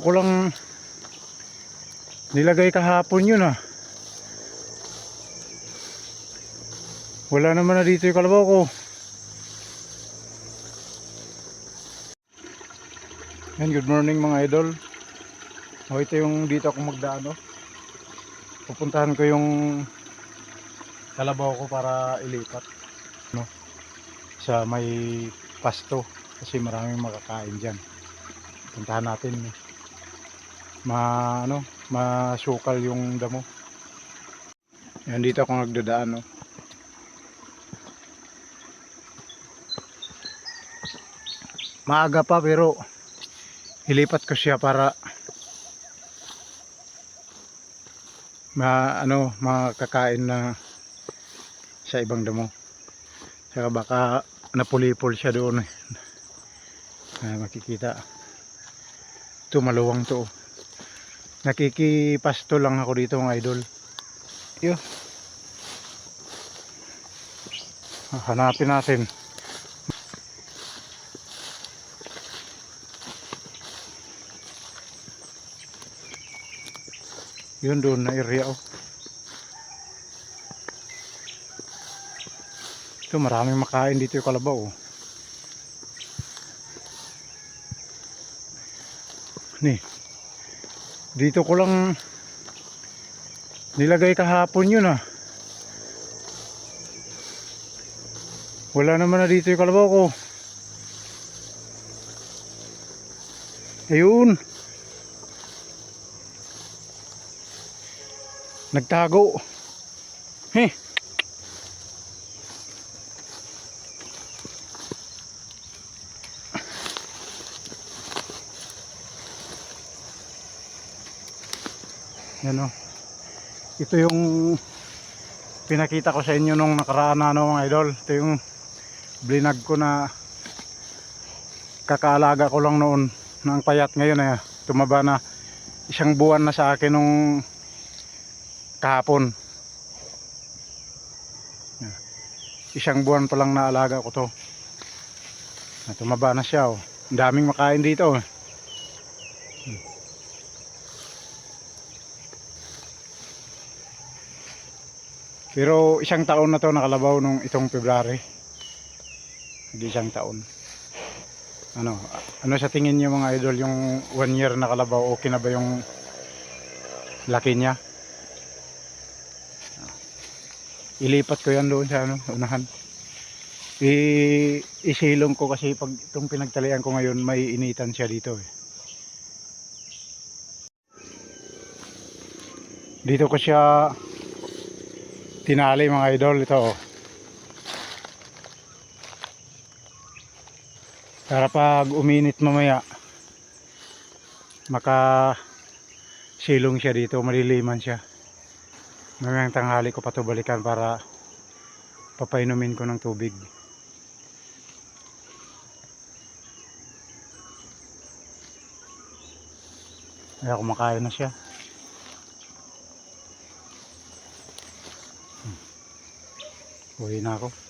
ko lang nilagay kahapon yun ah. Wala naman na dito yung kalabaw ko. Yan, good morning mga idol. O, ito yung dito ako magdaan. oh. Pupuntahan ko yung kalabaw ko para ilipat. No? Sa may pasto. Kasi maraming makakain dyan. Puntahan natin. eh. Ma, ano, masukal yung damo. Yan, dito ako nagdadaan. No? Maaga pa pero ilipat ko siya para ma ano makakain na sa ibang damo. Saka baka napulipol siya doon eh. Ah, makikita. Ito maluwang to. Nakikipasto lang ako dito mga idol. Yo. Hanapin natin. Yun doon na area oh. Ito maraming makain dito yung kalabaw oh. Ni. Dito ko lang nilagay kahapon yun ah. Wala naman na dito yung kalabaw ko. Ayun. Nagtago. Heh. Yan o. Ito yung pinakita ko sa inyo nung nakaraan na ano, mga idol. Ito yung blinag ko na kakaalaga ko lang noon ng payat ngayon eh. Tumaba na isang buwan na sa akin nung kahapon. Isang buwan pa lang naalaga ko to. Tumaba na siya oh. Ang daming makain dito. oh. Pero isang taon na to nakalabaw nung itong February. Hindi isang taon. Ano, ano sa tingin niyo mga idol yung one year na kalabaw okay na ba yung laki niya? Ilipat ko yan doon sa ano, unahan. I isilong ko kasi pag itong pinagtalian ko ngayon may initan siya dito eh. Dito ko siya tinali mga idol ito oh. Para pag uminit mamaya maka silong siya dito, maliliman siya. Mamayang tanghali ko pa to balikan para papainumin ko ng tubig. Kaya kumakain na siya. Uwi na ako.